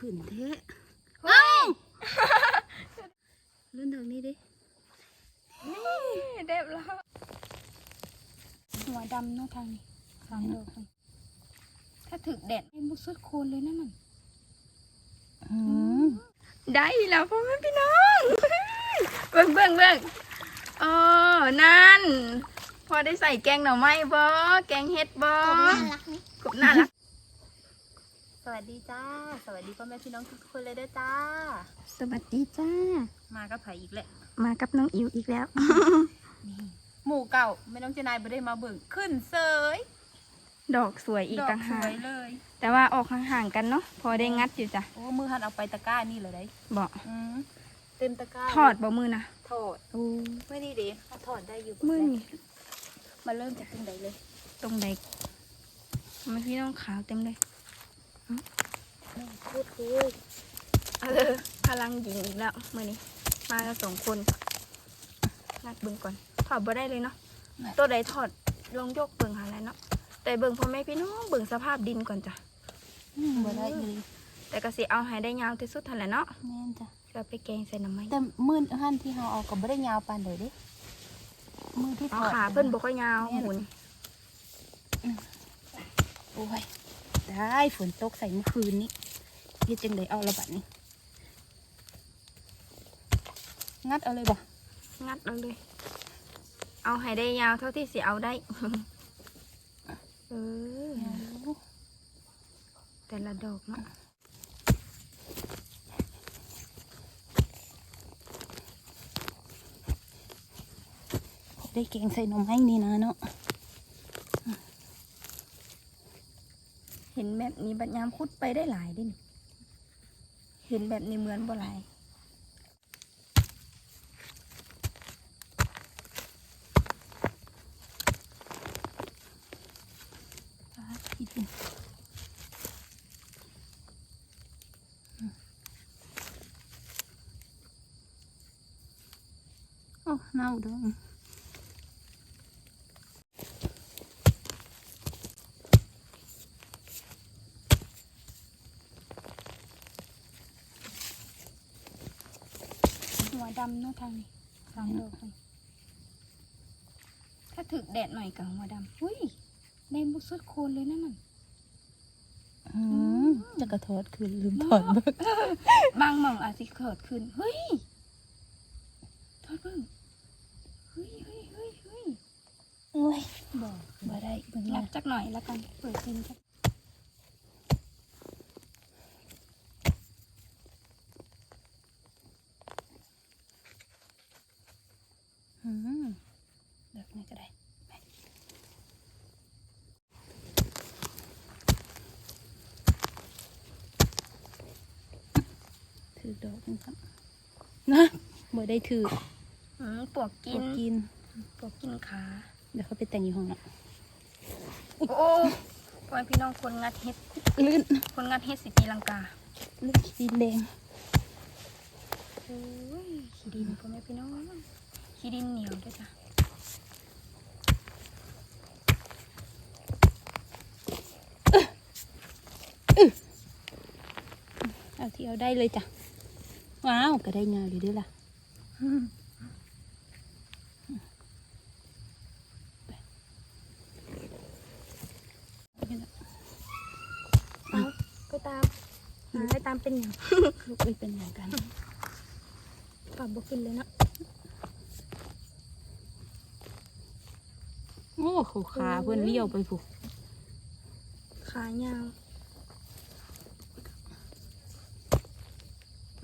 ขึ้นแท้เฮ้ยเล่นทางนี้ดินี่เด็บแล้วหัวดำเนาะทางนี้สามดอกเลยถ้าถึกแดดให้มุสุดโคนเลยนะมันอืมได้แล้วพ่อแม่พี่น้องเบิ่งเบิ่งเบิ่งเออนั่น พอได้ใส่แกงหน่อไม้บ่แกงเห็ดบ่กบน่ารักส วัสดีจ้า สวัสดีพ่อแม่พี่น้องทุกคนเลยเด้อจ้า สวัสดีจ้า มากับไผอีกแหละ มากับน้องอิวอีกแล้วหมู่เก่าไม่น้องเจนายบ่ได้มาเบิ่งขึ้นเสยดอกสวยอีกดอกต่างสหาวกยเลย แต่ว่าออกห่างๆกันเนาะพอได้งัดอยู่จ้ะโอ้มือหันเอาไปตะกร้านี่เลยได้บอกอืมเต็มตะกร้าถอดบ่มือนะถอดโอ้ไม่ดีเด้เขาถอดได้อยู่มือนี่มาเริ่มจากตรงไหนเลย ตรงใดทำไมพี่น้องขาวเต็มเลย พูดคุยเออพลังหญิงอีกแล้วมือนี้ มากันสองคนงัดเบิ่งก่อน ถอดบ่ได้เลยเนาะตัวใดถอดลองยกเบิ่งหาอะไรเนาะแต่เบิ่งพ่อแม่พี่น้องเบิ่งสภาพดินก่อนจ้ะบ่ได้เลยแต่ก็สิเอาให้ได้ยาวที่สุดทันแหละเนาะแม่นจ้ะจะไปแกงใส่น้ำไม้แต่มือหันที่เราเอาก็บ่ได้ยาวปานใดเด้มือที่ถเอาอดขาเพิ่นบ่ค่อยยาวแม่นหุ่นโอ้ย ได้ฝนตกใส่เมื่อคืนนี้เฮ็ดจังไดเอาละบัดนี้ งัดเอาเลยบ่งัดเอาเลย เอาให้ได้ยาวเท่าที่สิเอาได้ เออ แต่ละดอกเนาะได้เก่งใส่นมให้นี่นะเนาะ ห็นแบบนี้บัดยามคุดไปได้หลายดิเห็นแบบนี้เหมือนบ่หลายคิดดิโอ้เน่าเด้อหัวดำเนาะทางนี้สองดอกเลยถ้าถึกแดดหน่อยกับหัวดำอุ้ยแดงบุสุดโคนเลยนะมันอืมจะกระทอดคืนลืมถอดเบิกบางหม่องอาจจะเกิดขึ้น เฮ้ยทอดเบิ่งเฮ้ยเฮ้ยเฮ้ยเฮ้ยโอ้ยบอกบ่ได้เบิ่งรัแล้บจักหน่อยแล้วกัน เปิดซิมจัก อืมเด็กนี่ก็ได้ไปถือดอกนึงครับนะบ่ได้ถืออืมปวกกิกินนกินปวกกินขา เดี๋ยวเขาไปแต่งอยู่ห้องละโอ้พ่อแม่พี่น้องคนงัดเฮ็ดลื่นคนงัดเฮ็ดสิตีลังกาลื่นสีแดงโอ้ยขี้ดินพ่อแม่พี่น้อง ขี้ดินเหนียวด้วยจ้ะเอาที่เอาได้เลยจ้ะ ว้าวก็ได้งานเลยด้วยล่ะเอาไปตามหาไปตามเป็นอย่างลูกไปเป็นอย่างกันปรับบกินเลยเนาะ โอ้โหขาเพื่อนเลี้ยวไปผูกขายาว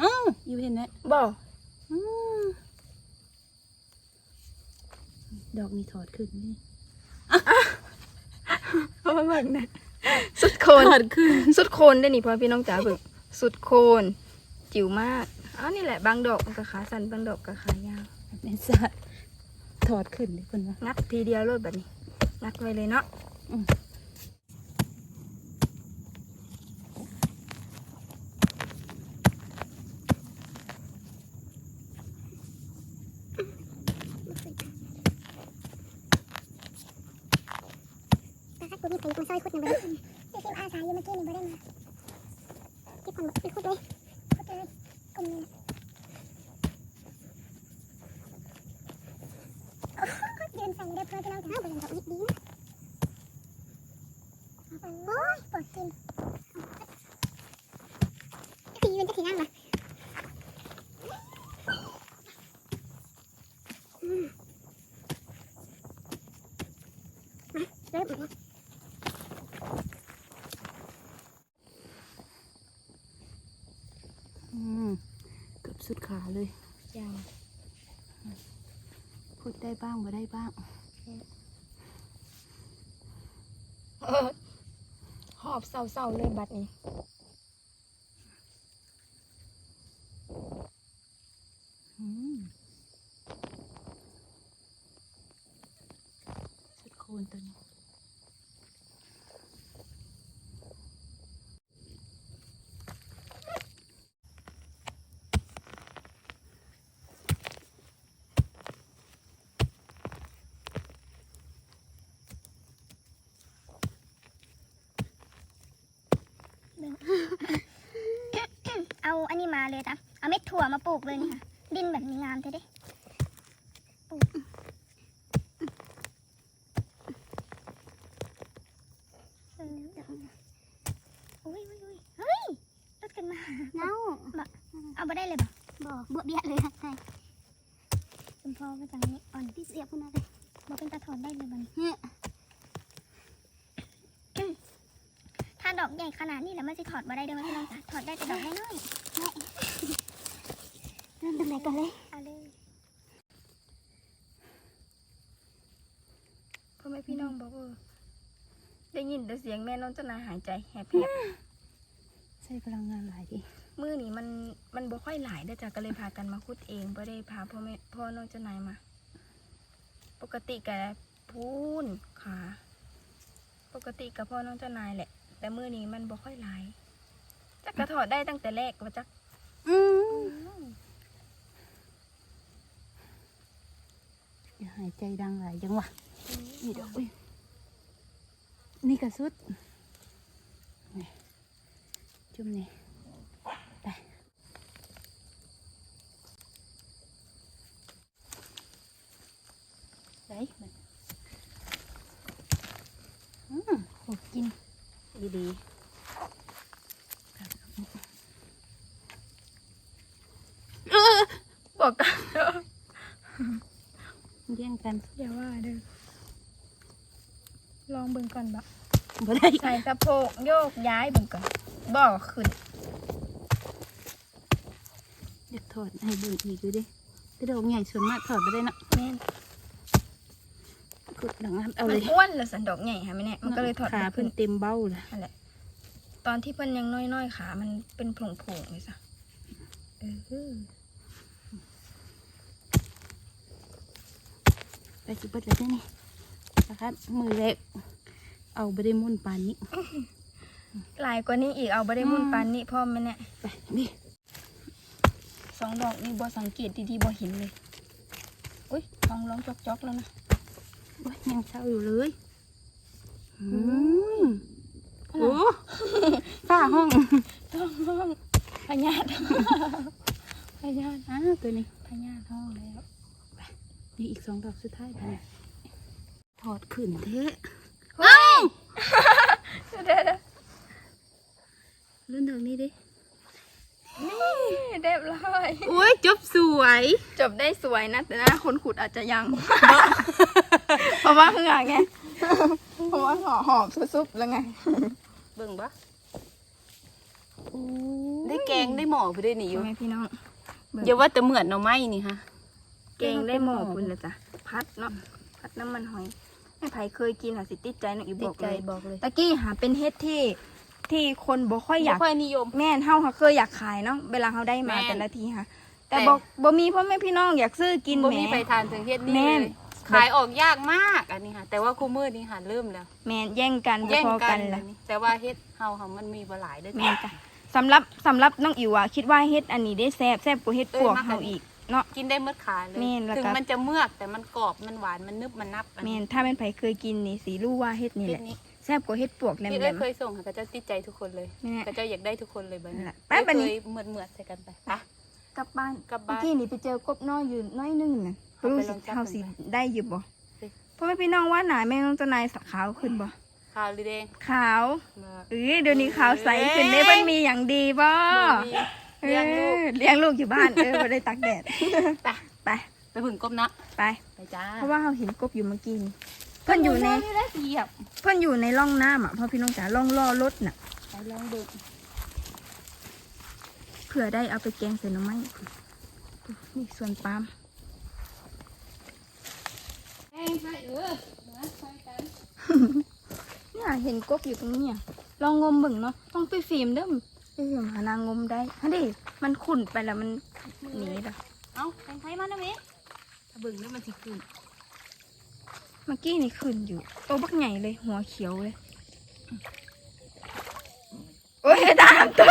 อ้าวอยู่เห็นไหมบ่อืมดอกนี้ถอดขึ้นนี่เอามาเบิ่งนะสุดโคนถอดขึ้น สุดโคนได้นี่พ่อพี่น้องจ๋าเบิ่งสุดโคนจิ๋วมากอ้าวนี่แหละบางดอกมันก็ขาสั้นบางดอกก็ขายาวแม่นสัตว์ถอดขึ้นเลยคนว่างัดทีเดียวเลยแบบนี้ งัดไว้เลยเนาะอืมแต่ถ้ากูมีไปมาซอยคุดหนึ่งไปเลยที่ทีมอาสาอยู่เมื่อกี้นี่บ่ได้มาที่ก่อนไปขุดเลยขุดเลยกลมเลยโอ้โหเดินใส่เด็บเพื่อนพี่น้องจะห้าเดินกับอีกดีนะโอ้ยปวดกินจะขี่ยืนจะขี่นั่งเหรออืมมาเริ่มเลยอืมเกือบสุดขาเลยยังพูดได้บ้างบ่ได้บ้าง หอบเศร้าๆเลยบัดนี้สุดโคนตัวนี้ เอาอันนี้มาเลยจ้ะเอาเม็ดถั่วมาปลูกเลยนี่ค่ะ ดินแบบนี้งามเท่เด้ปลูกเออเดี๋ยวนะอุ้ยอุ้ยอุ้ยเฮ้ยรถกันมาเน่าบเอาไปได้เลยบ่บอกบวเบี้ยเลยค่ะใช่คุณพ่อมาจากนี้อ่อนที่เสียบคุณอะไรบอกเป็นตาถอนได้เลยบัดนเนี่ยถ้าด อกใหญ่ขนาดนี้แล้วมันจะถอดมาได้เด้อไหมพี่น้องจ๋าถอดได้แต่ดอกน้อยๆเริ่มตรงไหนก่อนเลยเอาเลยพ่อแม่พี่น้องบอกว่าได้ยินแต่เสียงแม่น้องเจ้านายหายใจแหบใช้พลังงานหลายทีๆมือนี้มันมันบ่ค่อยหลายเด้อจ้ะก็เลยพากันมาคุดเองบ่ได้พาพ่อแม่พ่อน้องเจ้านายมา ปกติก็พูนค่ะ ปกติกับพ่อน้องเจ้านายแหละ แต่มือนี้มันบ่ค่อยหลายจักกระถอดได้ตั้งแต่แรกว่าจักอืมอย่าหายใจดังหลายจังวะนี่ดอกอุ้ยนี่กระสุดนี่จุ่มนี่ไปได้มันอืม โหกิน ดีดีบอกกันแย่งกันอย่าว่าเด้อลองเบิ่งก่อนบะบ่ได้ใส่สะโพกโยกย้ายเบิ่งก่อนบ่ขึ้นอยากถอดให้เบิ่งอีกดูดิกระโดงใหญ่ส่วนมากถอดไปได้เนาะแม่นก ดหลังนั้นเอามัเลนยอ้วนเลยสันดอกใหญ่ค่ะแม่เนี่ยมันก็เลยถอดขาบ่เพิ่ขึ้นนเต็มเบ้าเลยนั่นแหละ ตอนที่เพิ่นยังน้อยๆขามันเป็นโผล่ๆเลยจ้ะเออไปสิเบิดเลยได้นี่นะคะมือเล็กเอาไปได้มุ่นปานนี้หลายกว่านี้อีกเอาบ่ได้มุ่นปานนี้พ่อแม่เนี่ยไปนี่สองดอกนี่บ่สังเกตดีๆบ่เห็นเลยอุ้ยท้องร้องจอกๆแล้วนะโอ้ ยยังเศร้าอยู่เลยอืมโอ้ฝ้าห้องท้องร้องพญาติพญาติอ่าตัวนี้พญาติท้องแล้วนี่อีกสองดอกสุดท้ายไปเนี่ยถอดขึ้นเทะเฮ้ยเดี๋ยวรุ่นดอกนี้ดิๆ นี่เรียบร้อยโอ้ยจบสวย จบได้สวยนะ แต่หน้าคนขุดอาจจะยัง เพราะว่าคือไง เพราะว่าหอหอมซุบๆแล้วไง เบิ่งปะได้แกงได้หมอไปได้หนิออยู่ยู่ไหมพี่น้องอย่าว่าแต่เหมือนเอาไม้นี่ฮะเกงได้หมอคุณเลยจ้ะพัดเนาะพัดน้ำมันหอยแม่ไผเคยกินอะสิติดใจเนาะอีติบดอกใจเลยบอกเลยตะกี้หาเป็นเฮ็ดที่ ที่คนบ่ค่อยอยากบ่ค่อยนิยม แม่นเฮาค่ะเคยอยากขายเนาะเวลาเฮาได้มาแม่นแต่ละทีค่ะ แต่แต่ บอกบ่มีพ่อแม่พี่น้องอยากซื้อกินบ่แหม มีไปทานถึงเฮ็ดนี่แม่น เลยขายออกยากมากอันนี้ค่ะ แต่ว่าคู่มือนี่ค่ะเริ่มแล้วแม่นแย่งกันแย่งพอกักันนแล้ละวนี่แต่ว่าเฮ็ดเฮาค่ะมันมีบ่หลายเด้อแม่นจ้ะสำหรับสำหรับน้องอิ๋วอะคิดว่าเฮ็ดอันนี้ได้แซ่บแซ่บกว่าเฮ็ดปวกเอ้ยมากกว่าเฮาอีกเนาะ กินได้เมื่อขาเลยแม่นแล้วก็ ถึงมันจะเมือกแต่มันกรอบมันหวานมันนึบมันนับอันแม่นี้นถ้าเป็นไผเคยกินนี่สิรู้ว่าเฮ็ดนี่เฮ็แหดละ นี้ แซ่บกว่าเฮ็ดปวกแหลที่มเอ้ยเคยส่งค่ะกระเจ้าติดใจทุกคนเลยๆแม่กระเจ้าอยากได้ทุกคนเลยบัดนี้ไปบัดนี้ เคยเหมือนเหมือนๆใส่กันไปไปกลับบ้านกลับบ้านเมื่อกี้นี่ไปเจอกบน้อยอยู่น้อยหนึงน่ะเอารู้ไปสึลกองจับเฮาสิมันไปได้อยู่บ่สิเพราะว่าพี่น้องว่าหนาแม่น้องเจ้านายขาวขึ้นบ่ขาวหรือแดงขาวมา เอ้ยเดี๋ยวนี้ขาวใสขึ้นได้มันมีอย่างดีบ่มีเลี้ยงลูกเออเลี้ยงลูกอยู่บ้านเออบ่ได้ตักแดดไป ไปไปผึ่งกบเนาะไป ไปจ้าเพราะว่าเราเห็นกบอยู่เมื่อกี้นี่ เพิ่นอยู่ในได้เหยียบเพิ่นอยู่ในร่องน้ำอะเพราะพี่น้องจ๋าร่องล่อรถน่ะไปลองดูเผื่อได้เอาไปแกงใส่หน่อไม้นี่ส่วนปาล์มแห้งไปเออมาไปกันเนี่ยเห็นกบอยู่ตรงเนี้ยลองงมเบิ่งเนาะต้องไปฟิล์มเด้อไปฟิล์มหานางงมได้ฮะดิมันขุ่นไปแล้วมันหนีละเอาแทงไทยมาได้ไหมถ้าเบิ่งแล้วมันสิขึ้น เมื่อกี้นี่ขึ้นอยู่โตวบักใหญ่เลยหัวเขียวเลยโอ้ยตามตัว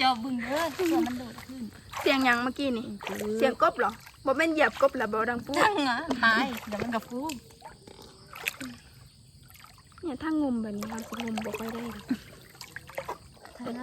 จอบบึงเด้อเพื่อมันโดดขึ้นเสียงหยังเมื่อกี้นี่ เสียงกบเหรอบ่แม่นเหยียบกบเหรอบ่ดังปุ๊บตั้งอะตายเดี๋ยวมันกับฟูเนี่ยถ้างมแบบนี้เราจะงมบ่ค่อยได้หรอก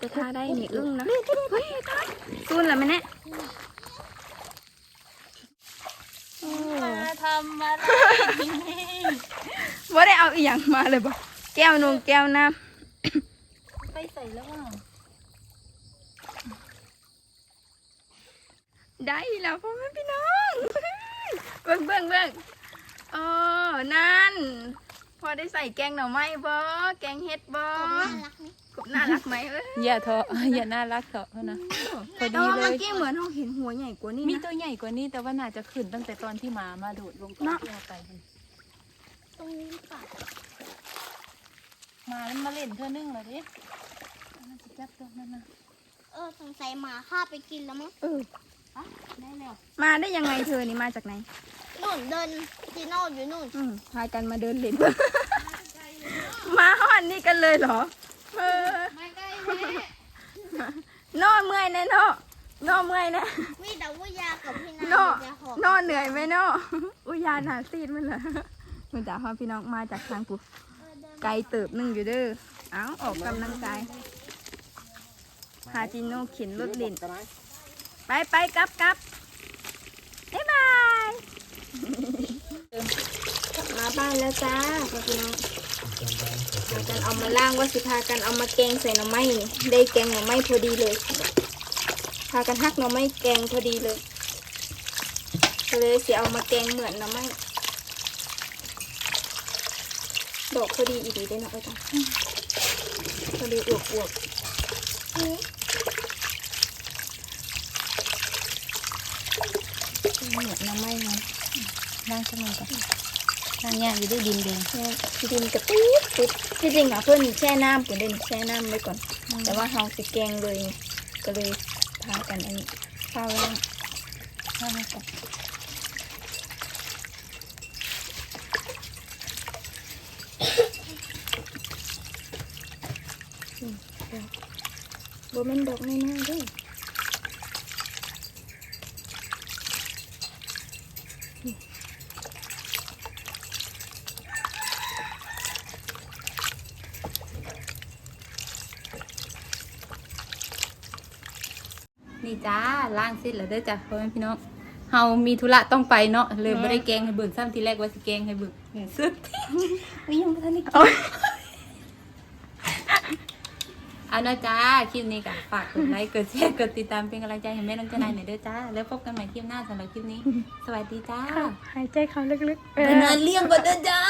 แต่ถ้าได้นี่อึ้งนะเฮ้ยตายซูนแล้วไหมเนี่ยโอ้ มาทำอะไรที่นี่บ่ได้เอาอีหยังมาเลยบ่แก้วนูแก้วน้ำไปใส่แล้วว่าได้แล้วพ่อแม่พี่น้องเบิ่งเบิ่งเบิ่งเออนั่น พอได้ใส่แกงหน่อไม้บ่แกงเห็ดบ่น่ารักไหม กบน่ารักไหมเอ้ยอย่าเถอะอย่าน่ารักเถอะนะพอดีแต่ว่าเลยเมื่อกี้เหมือนเราเห็นหัวใหญ่กว่านี้มีนะ ตัวใหญ่กว่านี้แต่ว่าน่าจะขึ้นตั้งแต่ตอนที่หมามาโดดลงก่อนเนาะ ที่เราไปมันตรงนี้หรือเปล่าหมามันมาเล่นเท่านึงเลยดิมันจะจับตัวนั้นนะเออสงสัยหมาฆ่าไปกินแล้วมั้งเออ อะได้แล้วมาได้ยังไงเธอนี่มาจากไหน นู่นเดินจีโน่อยู่นู่นอืมพากันมาเดินเล่น มาหอนนี่กันเลยเหรอ เออไม่ได้แม่นอเมื่อยแน่นอนอเมื่อยแน่มีแต่ว่ายากับพี่นาโน่อยู่ในหอบนอเหนื่อยไหมนออุยยานหาซีดมันเหรอมันจ๋าพ่อพี่น้องมาจากทางปุ๊เออเดินไกลเติบหนึ่งอยู่เด้อเอ้าออกกำลังกายพาจิโน่เข็นรถเล่นไปไปกลับกลับบ๊ายบายกลับมาบ้านแล้วจ้าพ่อพี่น้อง พากันเอามาล่างว่าสิพากันเอามาแกงใส่หน่อไม้นี่ได้แกงหน่อไม้พอดีเลย พากันหักหน่อไม้แกงพอดีเลยก็เลยสิเอามาแกงเหมือนหน่อไม้ดอกพอดีอีดีได้เนาะเอ้ยจ้ะพอดีอวบอวบเหมือนหน่อไม้ไงนั่งสมุนกันนั่ งย่างอยู่ด้วยดินแดงแช่ที่ดินกระติ๊ดติ๊ดที่จริงอะเพื่อนแช่น้ำผมเด่นแช่น้ำไว้ก่อน แต่ว่าเราสิแกงเลยไงก็เลยพากันอันนี้ข้าวล่างข้าวมันก่อนโบแม่นดอกไม่น่าด้ นี่จ้าล้างเสร็จแล้วเด้อจ้ะพ่อแม่พี่น้องเฮามีธุระต้องไปเนาะเลยไม่ได้แกงให้เบิ่งซ้ำทีแรกว่าสิแกงให้เบิ่งซึกอุ้ยยังไม่ทันได้กินเอานะจ้าคลิปนี้ก็ฝากกดไลค์กดแชร์กดติดตามเป็นกำลังใจให้แม่น้องเจนายหน่อยเด้อจ้าแล้วพบกันใหม่คลิปหน้าสำหรับคลิปนี้ สวัสดีจ้าหายใจเขาลึกๆไปนอนเลี้ยงก่อนเด้อจ้า